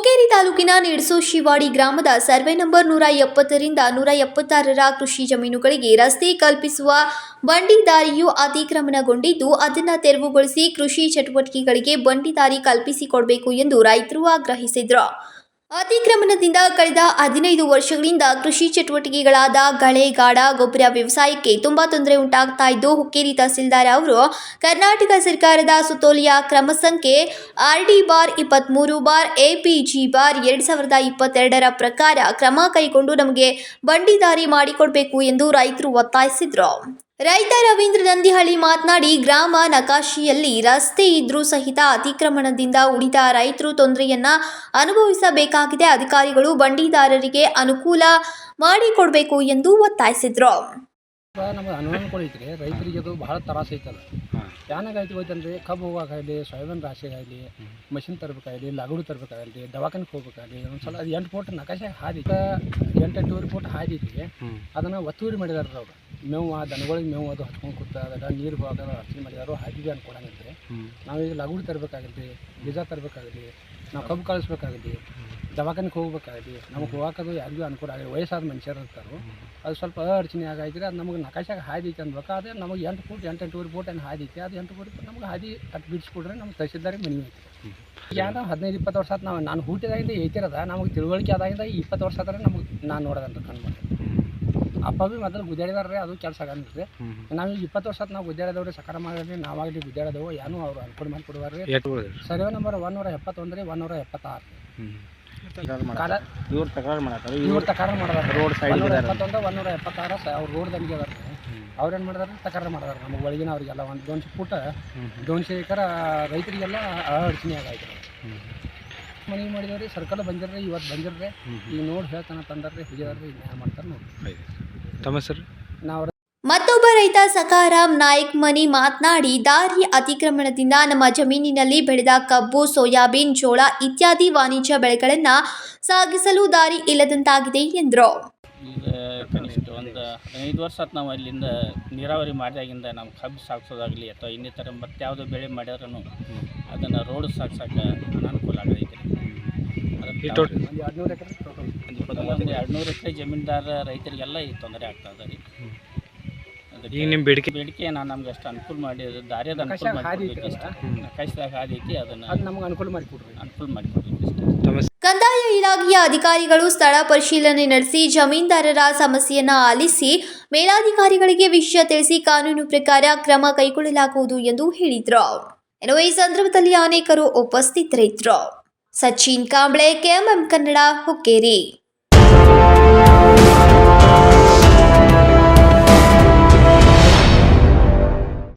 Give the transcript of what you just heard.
ತಾಲೂಕಿನ ನಿಡ್ಸು ಶಿವಾಡಿ ಗ್ರಾಮದ survey number ನೂರ ಎಪ್ಪತ್ತರಿಂದ ನೂರ ಎಪ್ಪತ್ತಾರರ ಕೃಷಿ ಜಮೀನುಗಳಿಗೆ ರಸ್ತೆ ಕಲ್ಪಿಸುವ ಬಂಡಿ ದಾರಿಯು ಅತಿಕ್ರಮಣಗೊಂಡಿದ್ದು, ಅದನ್ನು ತೆರವುಗೊಳಿಸಿ ಕೃಷಿ ಚಟುವಟಿಕೆಗಳಿಗೆ ಬಂಡಿ ದಾರಿ ಕಲ್ಪಿಸಿಕೊಡಬೇಕು ಎಂದು ರೈತರು ಆಗ್ರಹಿಸಿದರು. ಅತಿಕ್ರಮಣದಿಂದ ಕಳೆದ ಹದಿನೈದು ವರ್ಷಗಳಿಂದ ಕೃಷಿ ಚಟುವಟಿಕೆಗಳಾದ ಗಳೆ, ಗಾಡ, ಗೊಬ್ಬರ ವ್ಯವಸಾಯಕ್ಕೆ ತುಂಬಾ ತೊಂದರೆ ಉಂಟಾಗ್ತಾ ಇದ್ದು, ಹುಕ್ಕೇರಿ ತಹಸೀಲ್ದಾರ್ ಅವರು ಕರ್ನಾಟಕ ಸರ್ಕಾರದ ಸುತ್ತೋಲೆಯ ಕ್ರಮ ಸಂಖ್ಯೆ ಆರ್ ಡಿ ಬಾರ್ ಇಪ್ಪತ್ತ್ಮೂರು ಬಾರ್ ಎಪಿಜಿ ಬಾರ್ ಎರಡು ಸಾವಿರದ ಇಪ್ಪತ್ತೆರಡರ ಪ್ರಕಾರ ಕ್ರಮ ಕೈಗೊಂಡು ನಮಗೆ ಬಂಡಿದಾರಿ ಮಾಡಿಕೊಡಬೇಕು ಎಂದು ರೈತರು ಒತ್ತಾಯಿಸಿದರು. ರೈತ ರವೀಂದ್ರ ನಂದಿಹಳ್ಳಿ ಮಾತನಾಡಿ, ಗ್ರಾಮ ನಕಾಶಿಯಲ್ಲಿ ರಸ್ತೆ ಇದ್ರೂ ಸಹಿತ ಅತಿಕ್ರಮಣದಿಂದ ಉಳಿದ ರೈತರು ತೊಂದರೆಯನ್ನ ಅನುಭವಿಸಬೇಕಾಗಿದೆ. ಅಧಿಕಾರಿಗಳು ಬಂಡಿದಾರರಿಗೆ ಅನುಕೂಲ ಮಾಡಿಕೊಡಬೇಕು ಎಂದು ಒತ್ತಾಯಿಸಿದ್ರು. ನಮಗೆ ಅನುಕೂಲ ಐತ್ರಿ. ರೈತರಿಗೆ ಅದು ಭಾಳ ತ್ರಾಸ ಐತಲ್ಲ. ಯಾನಾಗೈತಿ ಹೋಯ್ತಂದ್ರೆ ಕಬ್ಬು ಹೋಗೋಕ್ಕಾಗಲಿ ಸೋಯಾಬೀನ್ ರಾಶಿಗಾಗಲಿ, ಮಷಿನ್ ತರಬೇಕಾಗಲಿ, ಲಗಡು ತರಬೇಕಾಗಲಿ, ದವಾಖಾನಿಗೆ ಹೋಗ್ಬೇಕಾಗಲಿ, ಒಂದ್ಸಲ ಅದು ಎಂಟು ಫೋಟ್ ನಕಾಶೆ ಹಾದಿ ಎಂಟು ಎಂಟೂವರೆ ಫೋಟ್ ಹಾದಿ ಐತಿ. ಅದನ್ನು ಒತ್ತುವರಿ ಮಾಡಿದಾರೆ ಅವ್ರು. ಮೇವು ಆ ದನಗಳಿಗೆ ಮೇವು ಅದು ಹಚ್ಕೊಂಡು ಕೂತ ಅದಾಗ ನೀರು ಹೋಗೋದು ಅರ್ಚನೆ ಮಾಡಿದಾರೋ ಹಾಕಿದ್ವಿ ಅನ್ಕೊಡಂಗಿದ್ರೆ ನಾವೀಗ ಲಗುಡಿ ತರಬೇಕಾಗಲಿ ಬೀಜ ತರಬೇಕಾಗಲಿ ನಾವು ಕಬ್ಬು ಕಳಿಸ್ಬೇಕಾಗಲಿ ದವಾಖಾನೆಗೆ ಹೋಗ್ಬೇಕಾಗಲಿ ನಮಗೆ ಹೋಗೋದು ಯಾರಿಗೂ ಅನುಕೂಲ ಆಗಿದೆ ವಯಸ್ಸಾದ ಮನುಷ್ಯರು ಇರ್ತಾರೆ. ಅದು ಸ್ವಲ್ಪ ಅಡಚಣೆ ಆಗೈತೆ ಅದು ನಮಗೆ ನಕಾಶಾಗ ಹಾದಿ ಅನ್ಬೇಕು ಅದೇ ನಮಗೆ ಎಂಟು ಫೂಟ್ ಎಂಟು ಎಂಟೂವರೆ ಫೂಟ್ ಏನು ಹಾದಿ ಐತಿ ಅದು ಎಂಟು ಫೂಟ್ ನಮಗೆ ಹಾದಿ ಅಟ್ ಬಿಡಿಸ್ಕೊಡ್ರೆ ನಮ್ಗೆ ತಹಸೀಲ್ದಾರಿಗೆ ಮನೆ ಯಾರು ಹದಿನೈದು ಇಪ್ಪತ್ತು ವರ್ಷ ನಾವು ನಾನು ಹುಟ್ಟಿದಾಗಿಂದ ಏತಿರದ ನಮಗೆ ತಿಳುವಳಿಕೆ ಆದಾಗಿಂದ ಈ ಇಪ್ಪತ್ತು ವರ್ಷ ಆದರೆ ನಮಗೆ ನಾನು ನೋಡೋದಂತ ಕಣ್ಣು ಮಾಡಿ ಅಪ್ಪ ಭೀ ಮೊದಲು ರೀ ಅದು ಕೆಲಸ ರೀ ನಾವು ಈಗ ಇಪ್ಪತ್ತು ವರ್ಷ ನಾವು ಗುದ್ದಾಡಿದವ್ರಿ ಸಕಾರ ಮಾಡಿದ್ರಿ ನಾವಾಗಲಿ ಗುದ್ದಾಡಿದವು ಏನೂ ಅವ್ರು ಅನುಕೂಲ ಮಾಡಿ ಕೊಡುವಾರ್ರಿ. ಸರ್ವೆ ನಂಬರ್ ಒನ್ ನೂರ ಎಪ್ಪತ್ತೊಂದು ರೀ ಒನ್ನೂರ ಎಪ್ಪತ್ತಾರು. ಕಾಲ ಇವ್ರು ತಕರಾರು ಮಾಡತ್ತಾರ ಇವ್ರು ತಕರಾರು ಮಾಡಿದಾರೆ ರೋಡ್ ಸೈಡ್ ಎಪ್ಪತ್ತೊಂದು ಎಪ್ಪತ್ತೊಂದು ಒನ್ನೂರ ಎಪ್ಪತ್ತಾರು ಅವ್ರು ರೋಡ್ ದಂಗೆ ಅದಾರ ಅವ್ರು ಏನು ಮಾಡಿದಾರೆ ತಕರಾರು ಮಾಡಿದಾರೆ ನಮಗೆ ಒಳಗಿನ ಅವರಿಗೆಲ್ಲ ಒಂದು ದೊನ್ಸಿ ಪುಟ್ಟ ದೊನ್ಸಿ ಎಕರ ರೈತರಿಗೆಲ್ಲ ಅಡಚಣೆ ಆಗೈತೆ ಮನೆ ಮಾಡಿದವ್ರಿ ಸರ್ಕಾರ ಬಂದಿರ್ರಿ ಇವತ್ತು ಬಂದಿರ್ರಿ. ಈಗ ನೋಡಿ ಹೇಳ್ತಾನ ತಂದರ್ರಿ ಹಿಡಿದಾರ್ರಿ ನ್ಯಾಯ ಮಾಡ್ತಾರೆ ನೋಡಿ ತಮ್ಮ ಸರ್ ನಾವು ಮತ್ತೊಬ್ಬ ರೈತ ಸಕಾರಾಮ್ ನಾಯಕ್ ಮನಿ ಮಾತನಾಡಿ ದಾರಿ ಅತಿಕ್ರಮಣದಿಂದ ನಮ್ಮ ಜಮೀನಿನಲ್ಲಿ ಬೆಳೆದ ಕಬ್ಬು ಸೋಯಾಬೀನ್ ಜೋಳ ಇತ್ಯಾದಿ ವಾಣಿಜ್ಯ ಬೆಳೆಗಳನ್ನು ಸಾಗಿಸಲು ದಾರಿ ಇಲ್ಲದಂತಾಗಿದೆ ಎಂದರು. ಈಗ ಕನಿಷ್ಠ ಒಂದು ಹದಿನೈದು ವರ್ಷ ಆತು ನಾವು ಅಲ್ಲಿಂದ ನೀರಾವರಿ ಮಾಡಿದಾಗಿಂದ ನಮ್ಮ ಕಬ್ಬು ಸಾಗಿಸೋದಾಗಲಿ ಅಥವಾ ಇನ್ನಿತರ ಮತ್ತೆ ಯಾವುದೋ ಬೆಳೆ ಮಾಡಿದ್ರೂ ಅದನ್ನು ರೋಡ್ ಸಾಗ್ಸಕ್ಕೆ ಅನಾನುಕೂಲ ಆಗೈತೆ ಈ ಟೋಟ್ ಒಂದು ಎರಡು ನೂರು ಎಕರೆ ಟೋಟಲ್ ಒಂದು ಎರಡು ನೂರು ಎಕರೆ ಜಮೀನ್ದಾರ ರೈತರಿಗೆಲ್ಲ ಈ ತೊಂದರೆ ಆಗ್ತದೆ ರೀ. ಈಗ ನಿಮ್ಮ ಬೇಡಿಕೆ? ಬೇಡಿಕೆ ನಾನು ನಮ್ಗೆ ಅಷ್ಟು ಅನುಕೂಲ ಮಾಡಿ ದಾರಿಯದ ಅನುಕೂಲ ಮಾಡಿಕೊಡ್ಬೇಕು ಅಷ್ಟೇ. ಅದನ್ನು ಅದು ನಮ್ಗೆ ಅನುಕೂಲ ಮಾಡಿಕೊಡ್ರಿ. ಅನುಕೂಲ ಮಾಡಿಕೊಡ್ಬೇಕು ಅಷ್ಟೇ. ಕಂದಾಯ ಇಲಾಖೆಯ ಅಧಿಕಾರಿಗಳು ಸ್ಥಳ ಪರಿಶೀಲನೆ ನಡೆಸಿ ಜಮೀನ್ದಾರರ ಸಮಸ್ಯೆಯನ್ನ ಆಲಿಸಿ ಮೇಲಾಧಿಕಾರಿಗಳಿಗೆ ವಿಷಯ ತಿಳಿಸಿ ಕಾನೂನು ಪ್ರಕಾರ ಕ್ರಮ ಕೈಗೊಳ್ಳಲಾಗುವುದು ಎಂದು ಹೇಳಿದ್ರು. ಇನ್ನು ಈ ಸಂದರ್ಭದಲ್ಲಿ ಅನೇಕರು ಉಪಸ್ಥಿತರಿದ್ದರು. ಸಚಿನ್ ಕಾಂಬ್ಳೆ ಕೆಎಂಎಂ ಕನ್ನಡ ಹುಕ್ಕೇರಿ.